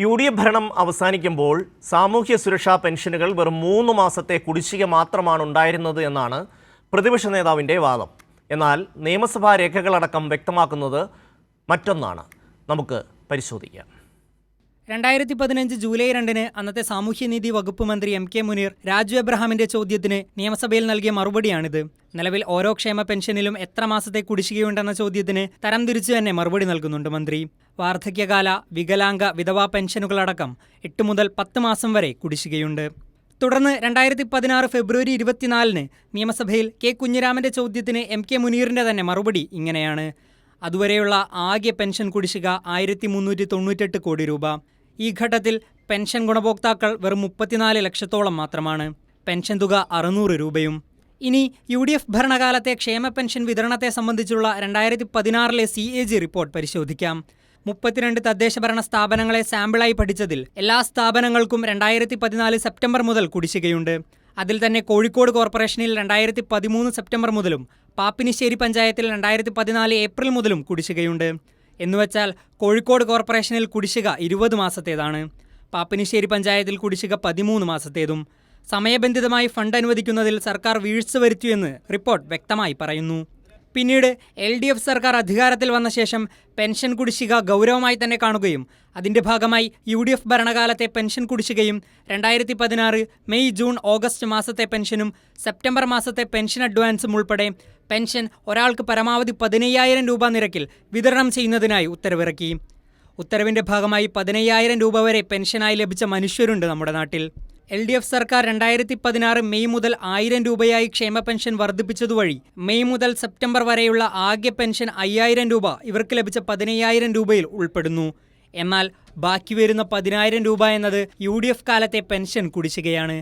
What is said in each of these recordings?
U D F ഭരണം അവസാനിക്കുമ്പോൾ സാമൂഹ്യ സുരക്ഷാ പെൻഷനുകൾ വെറും മൂന്ന് മാസത്തെ കുടിശ്ശിക മാത്രമാണ് ഉണ്ടായിരുന്നത് എന്നാണ് പ്രതിപക്ഷ നേതാവിന്റെ വാദം. എന്നാൽ നിയമസഭാ രേഖകളടക്കം വ്യക്തമാക്കുന്നത് മറ്റൊന്നാണ്. നമുക്ക് പരിശോധിക്കാം. രണ്ടായിരത്തി പതിനഞ്ച് ജൂലൈ രണ്ടിന് അന്നത്തെ സാമൂഹ്യനീതി വകുപ്പ് മന്ത്രി എം കെ മുനീർ രാജു എബ്രഹാമിന്റെ ചോദ്യത്തിന് നിയമസഭയിൽ നൽകിയ മറുപടിയാണിത്. നിലവിൽ ഓരോ ക്ഷേമ പെൻഷനിലും എത്ര മാസത്തെ കുടിശ്ശികയുണ്ടെന്ന ചോദ്യത്തിന് തരം തരംതിരിച്ചു തന്നെ മറുപടി നൽകുന്നുണ്ട് മന്ത്രി. വാർദ്ധക്യകാല വികലാംഗ വിധവാ പെൻഷനുകളടക്കം എട്ട് മുതൽ പത്ത് മാസം വരെ കുടിശ്ശികയുണ്ട്. തുടർന്ന് രണ്ടായിരത്തി പതിനാറ് ഫെബ്രുവരി ഇരുപത്തിനാലിന് നിയമസഭയിൽ കെ കുഞ്ഞിരാമന്റെ ചോദ്യത്തിന് എം കെ മുനീറിന്റെ തന്നെ മറുപടി ഇങ്ങനെയാണ്. അതുവരെയുള്ള ആകെ പെൻഷൻ കുടിശ്ശിക ആയിരത്തി മുന്നൂറ്റി തൊണ്ണൂറ്റെട്ട് കോടി രൂപ. ഈ ഘട്ടത്തിൽ പെൻഷൻ ഗുണഭോക്താക്കൾ വെറും മുപ്പത്തിനാല് ലക്ഷത്തോളം മാത്രമാണ്. പെൻഷൻ തുക അറുന്നൂറ് രൂപയും. ഇനി യു ഡി എഫ് ഭരണകാലത്തെ ക്ഷേമ പെൻഷൻ വിതരണത്തെ സംബന്ധിച്ചുള്ള രണ്ടായിരത്തി പതിനാറിലെ സി എ ജി റിപ്പോർട്ട് പരിശോധിക്കാം. മുപ്പത്തിരണ്ട് തദ്ദേശ ഭരണ സ്ഥാപനങ്ങളെ സാമ്പിളായി പഠിച്ചതിൽ എല്ലാ സ്ഥാപനങ്ങൾക്കും രണ്ടായിരത്തി പതിനാല് സെപ്റ്റംബർ മുതൽ കുടിശ്ശികയുണ്ട്. അതിൽ തന്നെ കോഴിക്കോട് കോർപ്പറേഷനിൽ രണ്ടായിരത്തി പതിമൂന്ന് സെപ്റ്റംബർ മുതലും പാപ്പിനിശ്ശേരി പഞ്ചായത്തിൽ രണ്ടായിരത്തി പതിനാല് ഏപ്രിൽ മുതലും കുടിശ്ശികയുണ്ട്. എന്നുവെച്ചാൽ കോഴിക്കോട് കോർപ്പറേഷനിൽ കുടിശ്ശിക ഇരുപത് മാസത്തേതാണ്. പാപ്പിനിശ്ശേരി പഞ്ചായത്തിൽ കുടിശ്ശിക പതിമൂന്ന് മാസത്തേതും. സമയബന്ധിതമായി ഫണ്ട് അനുവദിക്കുന്നതിൽ സർക്കാർ വീഴ്ച വരുത്തിയെന്ന് റിപ്പോർട്ട് വ്യക്തമായി പറയുന്നു. പിന്നീട് എൽ ഡി എഫ് സർക്കാർ അധികാരത്തിൽ വന്ന ശേഷം പെൻഷൻ കുടിശ്ശിക ഗൗരവമായി തന്നെ കാണുകയും അതിന്റെ ഭാഗമായി യു ഡി എഫ് ഭരണകാലത്തെ പെൻഷൻ കുടിശ്ശികയും രണ്ടായിരത്തി പതിനാറ് മെയ് ജൂൺ ഓഗസ്റ്റ് മാസത്തെ പെൻഷനും സെപ്റ്റംബർ മാസത്തെ പെൻഷൻ അഡ്വാൻസും ഉൾപ്പെടെ പെൻഷൻ ഒരാൾക്ക് പരമാവധി പതിനയ്യായിരം രൂപ നിരക്കിൽ വിതരണം ചെയ്യുന്നതിനായി ഉത്തരവിറക്കി. ഉത്തരവിന്റെ ഭാഗമായി പതിനയ്യായിരം രൂപ വരെ പെൻഷനായി ലഭിച്ച മനുഷ്യരുണ്ട് നമ്മുടെ നാട്ടിൽ. എൽ ഡി എഫ് സർക്കാർ രണ്ടായിരത്തി പതിനാറ് മെയ് മുതൽ ആയിരം രൂപയായി ക്ഷേമ പെൻഷൻ വർദ്ധിപ്പിച്ചതുവഴി മെയ് മുതൽ സെപ്റ്റംബർ വരെയുള്ള ആകെ പെൻഷൻ അയ്യായിരം രൂപ ഇവർക്ക് ലഭിച്ച പതിനയ്യായിരം രൂപയിൽ ഉൾപ്പെടുന്നു. എന്നാൽ ബാക്കി വരുന്ന പതിനായിരം രൂപ എന്നത് യു ഡി എഫ് കാലത്തെ പെൻഷൻ കുടിശ്ശികയാണ്.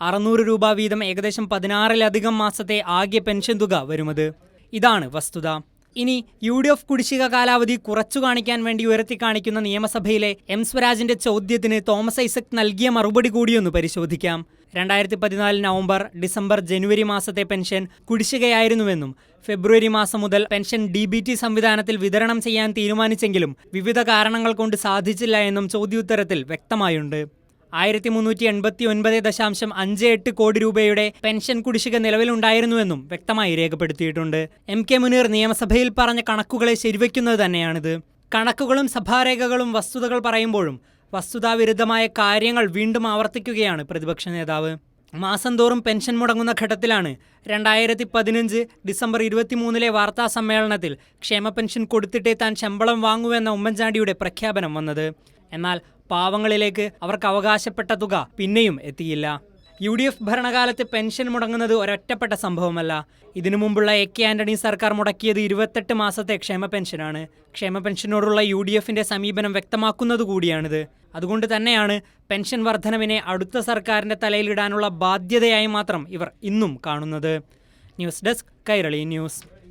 അറുന്നൂറ് രൂപ വീതം ഏകദേശം പതിനാറിലധികം മാസത്തെ ആകെ പെൻഷൻ തുക വരുമത്. ഇതാണ് വസ്തുത. ഇനി യു ഡി എഫ് കുടിശ്ശിക കാലാവധി കുറച്ചു കാണിക്കാൻ വേണ്ടി ഉയർത്തി കാണിക്കുന്ന നിയമസഭയിലെ എം സ്വരാജിന്റെ ചോദ്യത്തിന് തോമസ് ഐസക് നൽകിയ മറുപടി കൂടിയൊന്ന് പരിശോധിക്കാം. രണ്ടായിരത്തി പതിനാല് നവംബർ ഡിസംബർ ജനുവരി മാസത്തെ പെൻഷൻ കുടിശ്ശികയായിരുന്നുവെന്നും ഫെബ്രുവരി മാസം മുതൽ പെൻഷൻ ഡി ബി ടി സംവിധാനത്തിൽ വിതരണം ചെയ്യാൻ തീരുമാനിച്ചെങ്കിലും വിവിധ കാരണങ്ങൾ കൊണ്ട് സാധിച്ചില്ല എന്നും ചോദ്യോത്തരത്തിൽ വ്യക്തമായുണ്ട്. ആയിരത്തി മുന്നൂറ്റി എൺപത്തി ഒൻപത് ദശാംശം അഞ്ച് എട്ട് കോടി രൂപയുടെ പെൻഷൻ കുടിശ്ശിക നിലവിലുണ്ടായിരുന്നുവെന്നും വ്യക്തമായി രേഖപ്പെടുത്തിയിട്ടുണ്ട്. എം കെ മുനീർ നിയമസഭയിൽ പറഞ്ഞ കണക്കുകളെ ശരിവയ്ക്കുന്നത് തന്നെയാണിത്. കണക്കുകളും സഭാരേഖകളും വസ്തുതകൾ പറയുമ്പോഴും വസ്തുതാവിരുദ്ധമായ കാര്യങ്ങൾ വീണ്ടും ആവർത്തിക്കുകയാണ് പ്രതിപക്ഷ നേതാവ്. മാസം തോറും പെൻഷൻ മുടങ്ങുന്ന ഘട്ടത്തിലാണ് രണ്ടായിരത്തി പതിനഞ്ച് ഡിസംബർ ഇരുപത്തിമൂന്നിലെ വാർത്താ സമ്മേളനത്തിൽ ക്ഷേമ പെൻഷൻ കൊടുത്തിട്ടേ താൻ ശമ്പളം വാങ്ങുവെന്ന ഉമ്മൻചാണ്ടിയുടെ പ്രഖ്യാപനം വന്നത്. എന്നാൽ പാവങ്ങളിലേക്ക് അവർക്ക് അവകാശപ്പെട്ട തുക പിന്നെയും എത്തിയില്ല. യു ഡി എഫ് ഭരണകാലത്ത് പെൻഷൻ മുടങ്ങുന്നത് ഒരൊറ്റപ്പെട്ട സംഭവമല്ല. ഇതിനു മുമ്പുള്ള എ കെ ആന്റണി സർക്കാർ മുടക്കിയത് ഇരുപത്തെട്ട് മാസത്തെ ക്ഷേമ പെൻഷനാണ്. ക്ഷേമ പെൻഷനോടുള്ള യു ഡി എഫിന്റെ സമീപനം വ്യക്തമാക്കുന്നത് കൂടിയാണിത്. അതുകൊണ്ട് തന്നെയാണ് പെൻഷൻ വർധനവിനെ അടുത്ത സർക്കാരിന്റെ തലയിലിടാനുള്ള ബാധ്യതയായി മാത്രം ഇവർ ഇന്നും കാണുന്നത്. News desk Kairali news.